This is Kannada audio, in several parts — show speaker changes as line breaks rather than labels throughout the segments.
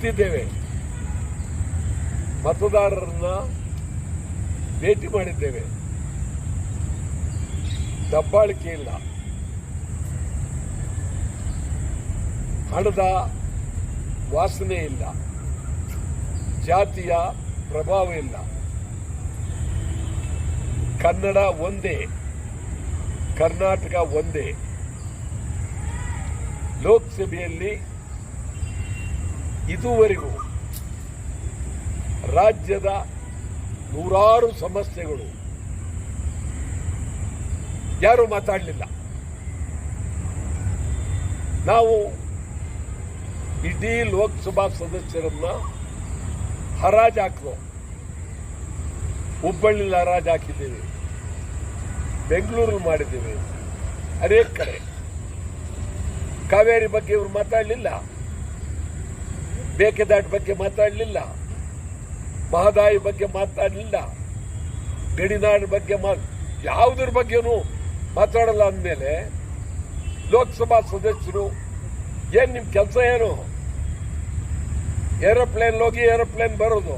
ಸುತ್ತಿದ್ದೇವೆ ಮತದಾರರನ್ನ ಭೇಟಿ ಮಾಡಿದ್ದೇವೆ. ದಬ್ಬಾಳಿಕೆ ಇಲ್ಲ. ಹಣದ ವಾಸನೆ ಇಲ್ಲ. ಜಾತಿಯ ಪ್ರಭಾವ ಇಲ್ಲ. ಕನ್ನಡ ಒಂದೇ, ಕರ್ನಾಟಕ ಒಂದೇ. ಲೋಕಸಭೆಯಲ್ಲಿ ಇದುವರೆಗೂ ರಾಜ್ಯದ ನೂರಾರು ಸಮಸ್ಯೆಗಳು ಯಾರು ಮಾತಾಡಲಿಲ್ಲ. ನಾವು ಇಡೀ ಲೋಕಸಭಾ ಸದಸ್ಯರನ್ನ ಹರಾಜು ಹಾಕಿದೋ ಹುಬ್ಬಳ್ಳಿಲಿ ಹರಾಜು ಹಾಕಿದ್ದೇವೆ, ಬೆಂಗಳೂರಲ್ಲಿ ಮಾಡಿದ್ದೇವೆ, ಅನೇಕ ಕಡೆ. ಕಾವೇರಿ ಬಗ್ಗೆ ಇವರು ಮಾತಾಡಲಿಲ್ಲ. ಮೇಕೆದಾಟ್ ಬಗ್ಗೆ ಮಾತಾಡಲಿಲ್ಲ. ಮಹದಾಯಿ ಬಗ್ಗೆ ಮಾತಾಡಲಿಲ್ಲ. ಗಡಿನಾಡ ಬಗ್ಗೆ ಮಾ, ಯಾವುದ್ರ ಬಗ್ಗೆನೂ ಮಾತಾಡಲ್ಲ ಅಂದಮೇಲೆ ಲೋಕಸಭಾ ಸದಸ್ಯರು, ಏನು ನಿಮ್ಮ ಕೆಲಸ ಏನು? ಏರೋಪ್ಲೇನ್ ಹೋಗಿ ಏರೋಪ್ಲೇನ್ ಬರೋದು.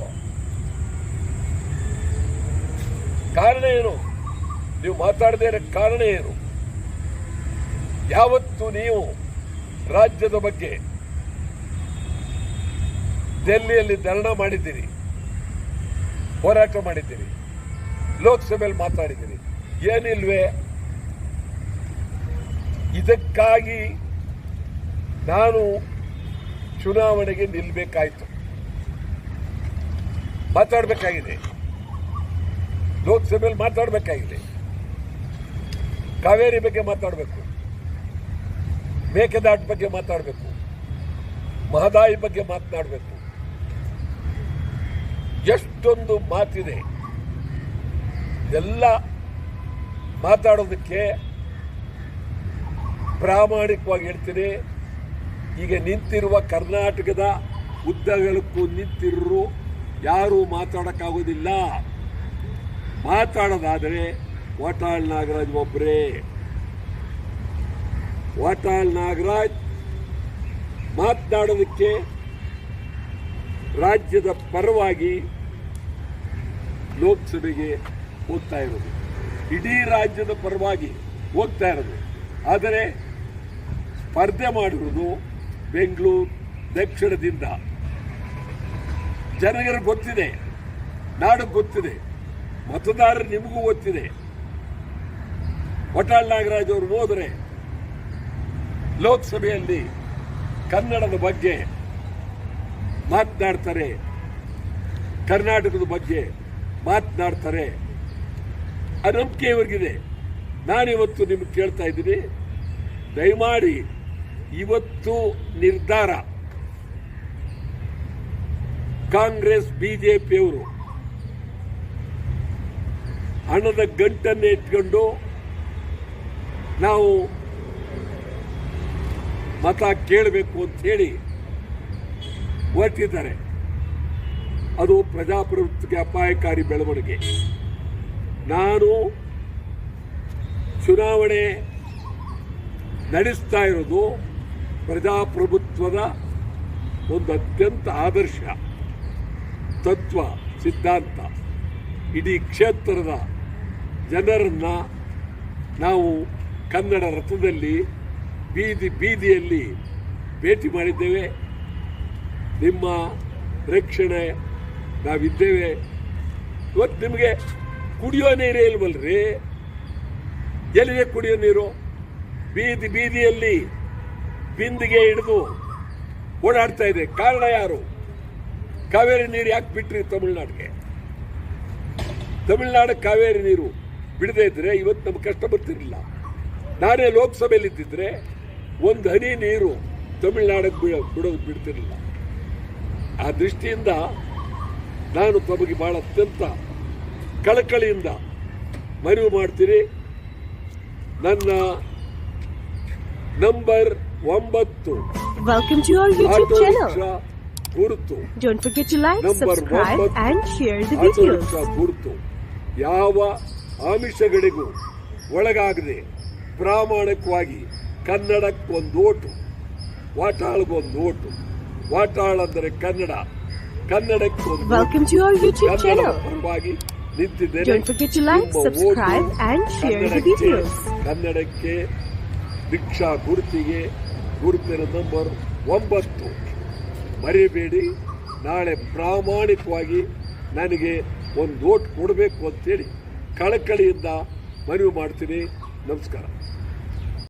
ಕಾರಣ ಏನು? ನೀವು ಮಾತಾಡದೇ ಇರೋ ಕಾರಣ ಏನು? ಯಾವತ್ತು ನೀವು ರಾಜ್ಯದ ಬಗ್ಗೆ ದೆಹಲಿಯಲ್ಲಿ ಧರಣ ಮಾಡಿದ್ದೀರಿ, ಹೋರಾಟ ಮಾಡಿದ್ದೀರಿ, ಲೋಕಸಭೆಯಲ್ಲಿ ಮಾತಾಡಿದ್ದೀರಿ. ಏನಿಲ್ವೇ? ಇದಕ್ಕಾಗಿ ನಾನು ಚುನಾವಣೆಗೆ ನಿಲ್ಲಬೇಕಾಯಿತು ಮಾತಾಡಬೇಕಾಗಿದೆ. ಲೋಕಸಭೆಯಲ್ಲಿ ಮಾತಾಡಬೇಕಾಗಿದೆ. ಕಾವೇರಿ ಬಗ್ಗೆ ಮಾತಾಡಬೇಕು. ಮೇಕೆದಾಟ್ ಬಗ್ಗೆ ಮಾತಾಡಬೇಕು. ಮಹದಾಯಿ ಬಗ್ಗೆ ಮಾತನಾಡಬೇಕು. ಎಷ್ಟೊಂದು ಮಾತಿದೆ. ಎಲ್ಲ ಮಾತಾಡೋದಕ್ಕೆ ಪ್ರಾಮಾಣಿಕವಾಗಿ ಹೇಳ್ತೀನಿ. ಈಗ ನಿಂತಿರುವ ಕರ್ನಾಟಕದ ಉದ್ದಗಳಕ್ಕೂ ನಿಂತಿರೋ ಯಾರೂ ಮಾತಾಡೋಕ್ಕಾಗೋದಿಲ್ಲ. ಮಾತಾಡೋದಾದರೆ ವಾಟಾಳ್ ನಾಗರಾಜ್ ಒಬ್ಬರೇ ವಾಟಾಳ್ ನಾಗರಾಜ್ ಮಾತನಾಡೋದಕ್ಕೆ ರಾಜ್ಯದ ಪರವಾಗಿ ಲೋಕಸಭೆಗೆ ಹೋಗ್ತಾ ಇರೋದು. ಇಡೀ ರಾಜ್ಯದ ಪರವಾಗಿ ಹೋಗ್ತಾ ಇರೋದು. ಆದರೆ ಸ್ಪರ್ಧೆ ಮಾಡಿರೋದು ಬೆಂಗಳೂರು ದಕ್ಷಿಣದಿಂದ. ಜನಗರು ಗೊತ್ತಿದೆ, ನಾಡು ಗೊತ್ತಿದೆ, ಮತದಾರರು ನಿಮಗೂ ಗೊತ್ತಿದೆ. ವಟಾಳ್ ನಾಗರಾಜ್ ಅವರು ಹೋದರೆ ಲೋಕಸಭೆಯಲ್ಲಿ ಕನ್ನಡದ ಬಗ್ಗೆ ಮಾತನಾಡ್ತಾರೆ. ಕರ್ನಾಟಕದ ಬಗ್ಗೆ ಮಾತನಾಡ್ತಾರೆ. ಆ ನಂಬಿಕೆ ಇವರಿಗಿದೆ ನಾನಿವತ್ತು ನಿಮ್ಗೆ ಕೇಳ್ತಾ ಇದ್ದೀನಿ. ದಯಮಾಡಿ ಇವತ್ತು ನಿರ್ಧಾರ. ಕಾಂಗ್ರೆಸ್ ಬಿಜೆಪಿಯವರು ಹಣದ ಗಂಟನ್ನು ಇಟ್ಕೊಂಡು ನಾವು ಮತ ಕೇಳಬೇಕು ಅಂತ ಹೇಳಿ ಹೊರಟಿದ್ದಾರೆ. ಅದು ಪ್ರಜಾಪ್ರಭುತ್ವಕ್ಕೆ ಅಪಾಯಕಾರಿ ಬೆಳವಣಿಗೆ. ನಾನು ಚುನಾವಣೆ ನಡೆಸ್ತಾ ಇರೋದು ಪ್ರಜಾಪ್ರಭುತ್ವದ ಒಂದು ಅತ್ಯಂತ ಆದರ್ಶ ತತ್ವ, ಸಿದ್ಧಾಂತ. ಇಡೀ ಕ್ಷೇತ್ರದ ಜನರನ್ನು ನಾವು ಕನ್ನಡ ರಥದಲ್ಲಿ ಬೀದಿ ಬೀದಿಯಲ್ಲಿ ಭೇಟಿ ಮಾಡಿದ್ದೇವೆ. ನಿಮ್ಮ ರಕ್ಷಣೆ ನಾವಿದ್ದೇವೆ. ಇವತ್ತು ನಿಮಗೆ ಕುಡಿಯೋ ನೀರೇ ಇಲ್ವಲ್ರಿ? ಎಲ್ಲಿದೆ ಕುಡಿಯೋ ನೀರು? ಬೀದಿ ಬೀದಿಯಲ್ಲಿ ಬಿಂದಿಗೆ ಹಿಡಿದು ಓಡಾಡ್ತಾ ಇದೆ. ಕಾರಣ ಯಾರು? ಕಾವೇರಿ ನೀರು ಯಾಕೆ ಬಿಟ್ರಿ ತಮಿಳ್ನಾಡಿಗೆ? ತಮಿಳ್ನಾಡು ಕಾವೇರಿ ನೀರು ಬಿಡದೇ ಇದ್ರೆ ಇವತ್ತು ನಮ್ಗೆ ಕಷ್ಟ ಬರ್ತಿರಲಿಲ್ಲ. ನಾನೇ ಲೋಕಸಭೆಯಲ್ಲಿ ಇದ್ದಿದ್ರೆ ಒಂದು ಹನಿ ನೀರು ತಮಿಳ್ನಾಡಿಗೆ ಬಿಡೋ ಬಿಡೋದು ಬಿಡ್ತಿರ್ಲಿಲ್ಲ. ಆ ದೃಷ್ಟಿಯಿಂದ ನಾನು ತಮಗೆ ಭಾಳ ಅತ್ಯಂತ ಕಳಕಳಿಯಿಂದ ಮನವಿ ಮಾಡ್ತೀನಿ. ನನ್ನ ನಂಬರ್ ಒಂಬತ್ತು. ಗುರುತು. ನಂಬರ್ ಗುರುತು. ಯಾವ ಆಮಿಷಗಳಿಗೂ ಒಳಗಾಗದೆ ಪ್ರಾಮಾಣಿಕವಾಗಿ ಕನ್ನಡಕ್ಕೊಂದು ಓಟು ವಾಟಾಳ್ಗೊಂದು ಓಟು. ವಾಟಾಳ್ ಅಂದರೆ ಕನ್ನಡ. ಕನ್ನಡಕ್ಕೆ welcome
to to
YouTube
channel.
ಪರವಾಗಿ ನಿಂತಿದ್ದೇನೆ.
Forget to like,
ನಿಮ್ಮ
subscribe,
vote
and share the
ಕನ್ನಡಕ್ಕೆ- ಭಿಕ್ಷಾ ಗುರುತಿಗೆ ಗುರುತಿನ ನಂಬರ್ ಒಂಬತ್ತು. ಮರಿಬೇಡಿ ನಾಳೆ ಪ್ರಾಮಾಣಿಕವಾಗಿ ನನಗೆ ಒಂದು ಓಟ್ ಕೊಡಬೇಕು ಅಂತೇಳಿ ಕಳಕಳಿಯಿಂದ ಮನವಿ ಮಾಡ್ತೀನಿ. ನಮಸ್ಕಾರ.